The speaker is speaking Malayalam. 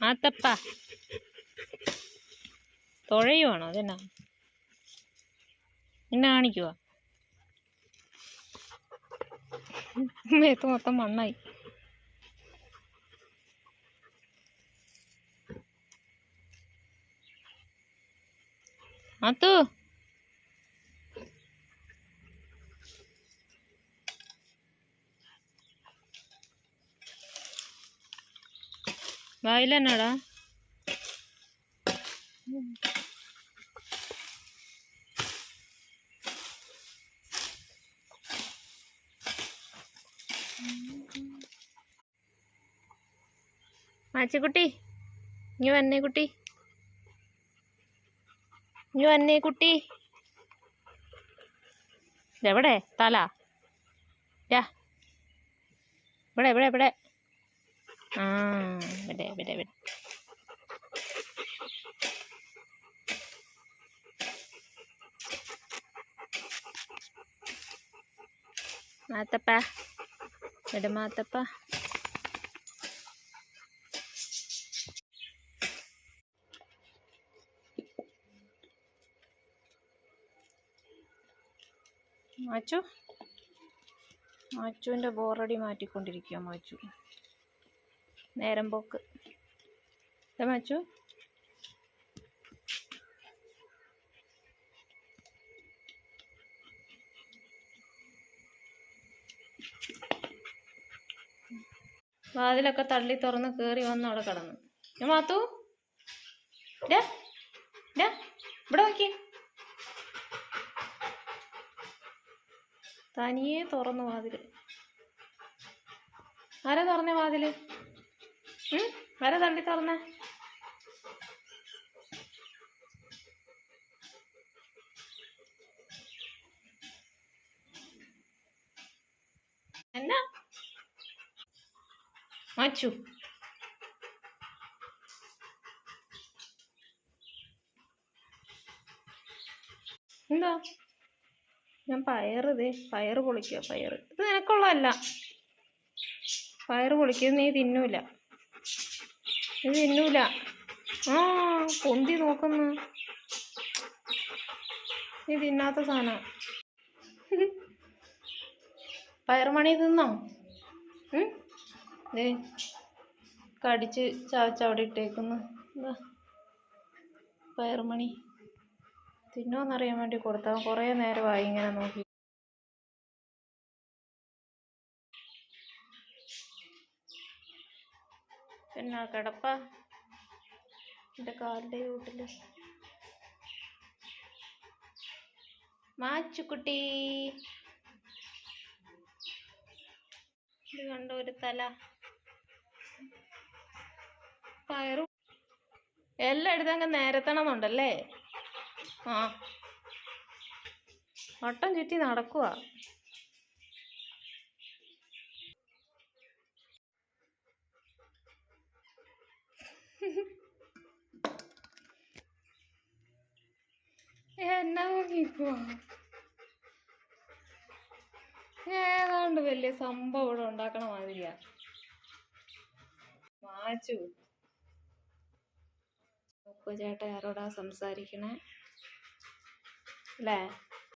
മാത്തപ്പ തുഴയുവാണോ? അതെന്നാ? എന്നെ കാണിക്കുവാ? മേത്ത് മൊത്തം മണ്ണായി. മാത്തു വായിലെന്നാടാ. മാച്ചിക്കുട്ടി ഇനി വന്നേ കുട്ടി. ഇനി വന്നേ കുട്ടി. എവിടെ തല. യാ. ഇവിടെ ഇവിടെ ഇവിടെ. ആ ഇവിടെ ഇവിടെ ഇവിടെ മാത്തപ്പ ഇവിടെ മാത്തപ്പ. മാച്ചു? മാച്ചുവിന്റെ ബോറടി മാറ്റിക്കൊണ്ടിരിക്കുക മാച്ചു. നേരം പോക്ക്. മച്ചു. വാതിലൊക്കെ തള്ളി തുറന്ന് കേറി വന്ന് അവിടെ കിടന്നു. ഞാൻ മാത്തു. ഇവിടെ നോക്കി. തനിയെ തുറന്നു വാതിൽ. ആരാ തുറന്ന വാതിൽ? ആരാ തള്ളി തുറന്നേ. എന്നാ? മാച്ചു. എന്താ? ഞാൻ പയറ് ഇതേ പയറ് പൊളിക്കുക പയറ്. ഇത് നിനക്കുള്ളതല്ല. പയറ് പൊളിക്കുന്ന നീ തിന്നൂല. ഇത് തിന്നൂല. ആ പൊന്തി നോക്കുന്നു. നീ തിന്നാത്ത സാധനം. പയർമണി തിന്നോ? ദേ കടിച്ച് ചവച്ചവിടെ ഇട്ടേക്കുന്നു. എന്താ പയറുമണി. തിന്നോന്നറിയാൻ വേണ്ടി കൊടുത്താൽ കുറേ നേരമായി ഇങ്ങനെ നോക്കി. പിന്നെ കിടപ്പ? എന്റെ കാലിന്റെ ചൂട്ടിൽ മാച്ചുക്കുട്ടി. ഇത് കണ്ട ഒരു തല? പയറും. എല്ലാം എടുത്തങ്ങ് നേരത്തണമെന്നുണ്ടല്ലേ ആ. വട്ടം ചുറ്റി നടക്കുക എന്നാ നോക്കിക്കോ? ഏതാണ്ട് വലിയ സംഭവം ഇവിടെ ഉണ്ടാക്കണ മാതിരിയാ. മാച്ചു. ചേട്ടൻ ആരോടാ സംസാരിക്കണേ? അല്ലേ?